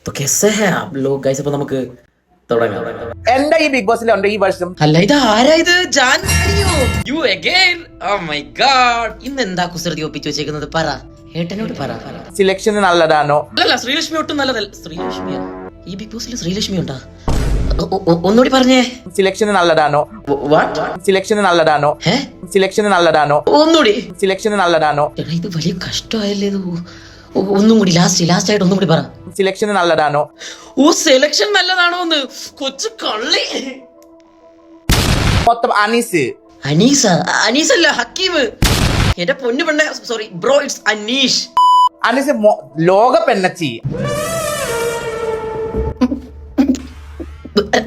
तो कैसे है आप लोग ഗൈസ് അപ്പൊ നമുക്ക് തുടങ്ങാം എന്റെ ഈ ബിഗ് ബോസിലുണ്ട് ഈ വർഷം അല്ല ഇത് ആരാ ഇത് Jan you again oh my God ഇന്ന് എന്താ കുസൃതി ഒപ്പിച്ചു വെച്ചേക്കുന്നത് പറ ഏട്ടനോട് പറ പറ. സിലക്ഷൻ നല്ലതാണോ അല്ലല്ല ശ്രീലക്ഷ്മി ഒട്ടും നല്ലതല്ല ശ്രീലക്ഷ്മിയാ ഈ ബിഗ് ബോസിൽ ശ്രീലക്ഷ്മി ഉണ്ടാ ഒ- ഒ- ഒ- ഒന്നുകൂടി പറഞ്ഞേ സിലക്ഷൻ നല്ലതാണോ വാട്ട് സിലക്ഷൻ നല്ലതാണോ ഏ സിലക്ഷൻ നല്ലതാണോ ഒന്നുകൂടി സിലക്ഷൻ നല്ലതാണോ എടാ ഇത് വലിയ കഷ്ടമായല്ലേ ഇത് ഒ- ഒന്നും കൂടി ലാസ്റ്റ് ലാസ്റ്റ് ആയിട്ട് ഒന്നും കൂടി പറ. സിലക്ഷൻ നല്ലതാണോ? ഓ സെലക്ഷൻ നല്ലതാണോ എന്ന് കൊച്ചു കള്ളി. മൊത്തം അനീസ്. അനീസ അനീസ് അല്ല ഹക്കീം. എന്റെ പൊന്നു പെണ്ണ sorry bro it's Aneesh. Anees ലോക പെണ്ണച്ചി.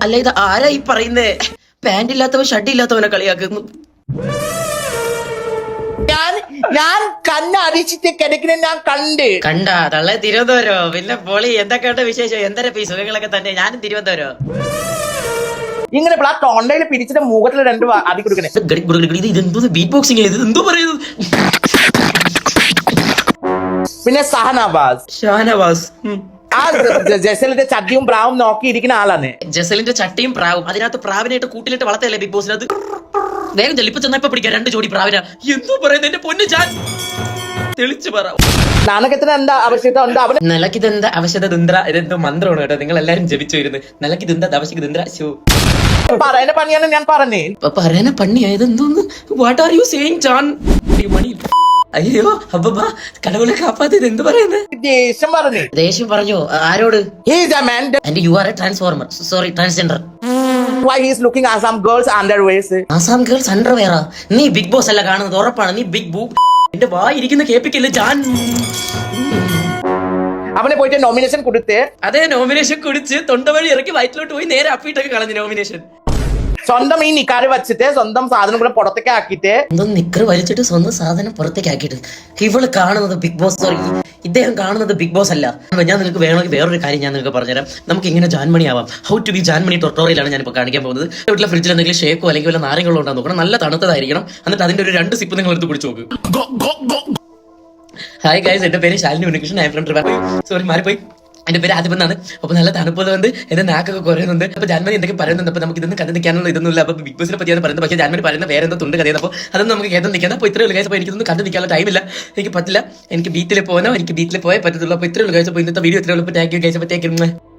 അല്ല ഇത് ആരാ ഈ പറയുന്നേ? പാന്റ് ഇല്ലാത്തവൻ ഷർട്ട് ഇല്ലാത്തവനെ കളിയാക്കുന്നു. ഞാൻ കണ്ണ കണ്ണ് കിടക്കണ ഞാൻ കണ്ട്. കണ്ട തള്ളെ തിരുവനന്തപുരം? പിന്നെ പൊളി എന്തൊക്കെയുണ്ട് വിശേഷം? എന്തര പീ സുഖങ്ങളൊക്കെ തന്നെ. ഞാനും തിരുവനന്തപുരം? ഇങ്ങനെ ആ തൊണ്ടയിൽ പിടിച്ചിട്ട് മുഖത്തിൽ രണ്ട് അതി കൊടുക്കണേ. ഇത് ഇതെന്തോ ബീറ്റ് ബോക്സിംഗ് ഇത് എന്തോ പറയുന്നു പിന്നെ സഹനവാസ് ഷഹനവാസ്. ആ ജസലിന്റെ ചട്ടിയും പ്രാവും നോക്കിയിരിക്കുന്ന ആളാണ്. ജസലിന്റെ ചട്ടിയും പ്രാവും. അതിനകത്ത് പ്രാവിനായിട്ട് കൂട്ടിലിട്ട് വളർത്തല്ലേ ബിഗ് ബോസിനകത്ത് വേഗം ചെല്ലിപ്പോ ചെന്നപ്പോ പിടിക്കാം. രണ്ട് ജോഡി പ്രാവിന. എന്തോ പറയുന്നത് എന്റെ പൊന്നു ഞാൻ തെളിച്ചു പറ. നാണകത്തിന് എന്താ ആവശ്യകത ഉണ്ട്? നിലക്കിതെന്താ അവശത ദുന്ദ്ര? ഇതെന്തോ മന്ത്രമാണ് കേട്ടോ. നിങ്ങൾ എല്ലാരും ജപിച്ചു വരുന്നു നിലക്കിതെന്താ അവശക ദുന്ദ്ര? ശോ പറയുന്ന പണിയാണ് ഞാൻ പറഞ്ഞേ. പറയുന്ന പറയാന പണിയായത് എന്തോന്ന് വാട്ട് ആർ യു സേയിങ് ചാൻ ഈ മണി അയ്യോ അബ്ബാ കടവുളെ കാപ്പാത്തത് എന്ത് പറയുന്നത് ദേഷ്യം പറഞ്ഞു. ദേഷ്യം പറഞ്ഞു? ആരോട്? He's a man and you are a transformer sorry transgender he's looking a some girls underwears awesome girls അണ്ടർവെയറാ നീ ബിഗ് ബോസ് അല്ല കാണുന്നത് ഉറപ്പാണ്. നീ ബിഗ് ബൂ എന്റെ വായിരിക്കുന്ന കേപ്പിക്കല്ലേ ജാൻ. അവനെ പോയിട്ട് നോമിനേഷൻ കൊടുത്ത്. അതേ നോമിനേഷൻ കുടിച്ച് തൊണ്ട വഴി ഇറക്കി വയറ്റിലോട്ട് പോയി നേരെ അപ്പിട്ടൊക്കെ കളഞ്ഞു നോമിനേഷൻ സ്വന്തം ഈ നിക്കാര് വെച്ചിട്ട് സ്വന്തം സാധനം കൂടെ പുറത്തേക്ക് ആക്കിയിട്ട് സ്വന്തം നിക്കർ വലിച്ചിട്ട് സ്വന്തം സാധനം പുറത്തേക്ക് ആക്കിയിട്ട് ഇവൾ കാണുന്നത് ബിഗ് ബോസ് സോറി ഇദ്ദേഹം കാണുന്നത് ബിഗ് ബോസ് അല്ല. ഞാൻ നിനക്ക് വേണമെങ്കിൽ വേറൊരു കാര്യം ഞാൻ നിനക്ക് പറഞ്ഞുതരാം. നമുക്ക് ഇങ്ങനെ ജാൻമണി ആവാം. ഹൗ ടു ബി ജാൻമണി ടൊട്ടോറിയിലാണ് ഞാനിപ്പോൾ കാണിക്കാൻ പോകുന്നത്. വീട്ടിലെ ഫ്രിഡ്ജിൽ എന്തെങ്കിലും ഷേക്കോ അല്ലെങ്കിൽ വല്ല നാരങ്ങളോ ഉണ്ടാകും നോക്കണം. നല്ല തണുത്തതായിരിക്കണം. എന്നിട്ട് അതിന്റെ ഒരു രണ്ട് സിപ്പ് നിങ്ങൾ എടുത്ത് കുടിച്ചു നോക്ക് ഹായ് ഗൈസ് എന്റെ പേര് Shalini Unnikrishnan. I friend sorry മാറിപ്പോയി. എന്റെ പേര് ആദ്യം എന്നാണ്. അപ്പൊ നല്ല തണുപ്പതുകൊണ്ട് എന്റെ നാക്കൊക്കെ കുറയുന്നുണ്ട്. അപ്പൊ ജാൻമണി എന്തൊക്കെ പറയുന്നുണ്ട്? അപ്പൊ നമുക്ക് ഇതൊന്നും കഥ നിൽക്കാനുള്ള ഇതൊന്നുമില്ല. അപ്പൊ ബിഗ് ബോസിനെ പറ്റിയാണ് പറയുന്നത്. പക്ഷേ ജാൻമണി പറയുന്ന വേറെ എന്തോ തുണ്ട് കഥയാണ്. അപ്പോൾ അതൊന്നും നമുക്ക് കേട്ടോ നിൽക്കാൻ അപ്പോൾ ഇത്രയുള്ള ഗൈസ് അപ്പോൾ എനിക്കൊന്നും കണ്ടു നിൽക്കാനുള്ള ടൈമില്ല എനിക്ക് പറ്റില്ല. എനിക്ക് ബീറ്റിൽ പോകാനോ എനിക്ക് ബീറ്റിൽ പോയേ പറ്റത്തുള്ളൂ. അപ്പോൾ ഇത്രയുള്ള ഗൈസ് അപ്പോൾ ഇന്നത്തെ വീഡിയോ ഇത്രയുള്ള താങ്ക് യു അപ്പോൾ ടേക്ക്